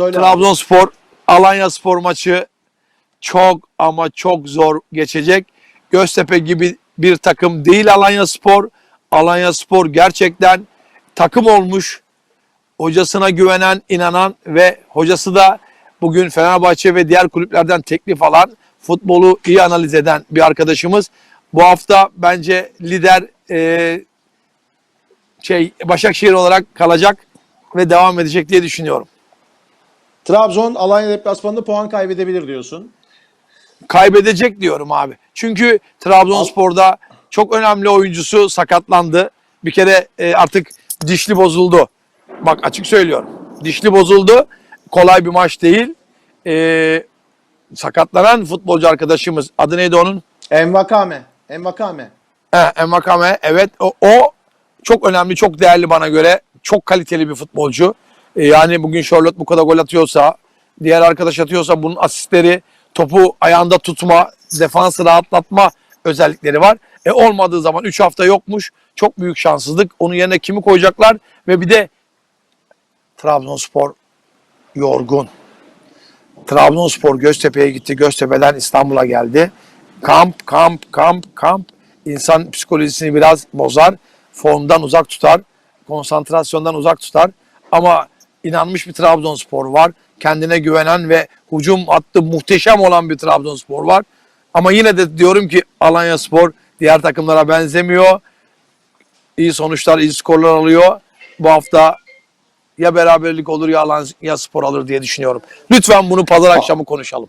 Söyle. Trabzonspor Alanya Spor maçı çok ama çok zor geçecek. Göztepe gibi bir takım değil Alanya Spor. Alanya Spor gerçekten takım olmuş. Hocasına güvenen, inanan ve hocası da bugün Fenerbahçe ve diğer kulüplerden teklif alan, futbolu iyi analiz eden bir arkadaşımız. Bu hafta bence lider e, şey Başakşehir olarak kalacak ve devam edecek diye düşünüyorum. Trabzon Alanya deplasmanında puan kaybedebilir diyorsun. kaybedecek diyorum abi. Çünkü Trabzonspor'da çok önemli oyuncusu sakatlandı. Bir kere e, artık dişli bozuldu. Bak açık söylüyorum. Dişli bozuldu. Kolay bir maç değil. E, sakatlanan futbolcu arkadaşımız adı neydi onun? Envakame. Envakame. He, Emakame evet o, o çok önemli, çok değerli bana göre. Çok kaliteli bir futbolcu. E, yani bugün Charlotte bu kadar gol atıyorsa, diğer arkadaş atıyorsa bunun asistleri, topu ayağında tutma, defansı rahatlatma özellikleri var. E olmadığı zaman 3 hafta yokmuş. Çok büyük şanssızlık. Onun yerine kimi koyacaklar? Ve bir de Trabzonspor yorgun. Trabzonspor Göztepe'ye gitti. Göztepe'den İstanbul'a geldi. Kamp, kamp, kamp, kamp. İnsan psikolojisini biraz bozar. Formdan uzak tutar. Konsantrasyondan uzak tutar. Ama inanmış bir Trabzonspor var. Kendine güvenen ve hücum hattı muhteşem olan bir Trabzonspor var. Ama yine de diyorum ki Alanya Spor diğer takımlara benzemiyor. İyi sonuçlar, iyi skorlar alıyor. Bu hafta ya beraberlik olur ya Alanya Spor alır diye düşünüyorum. Lütfen bunu pazar akşamı konuşalım.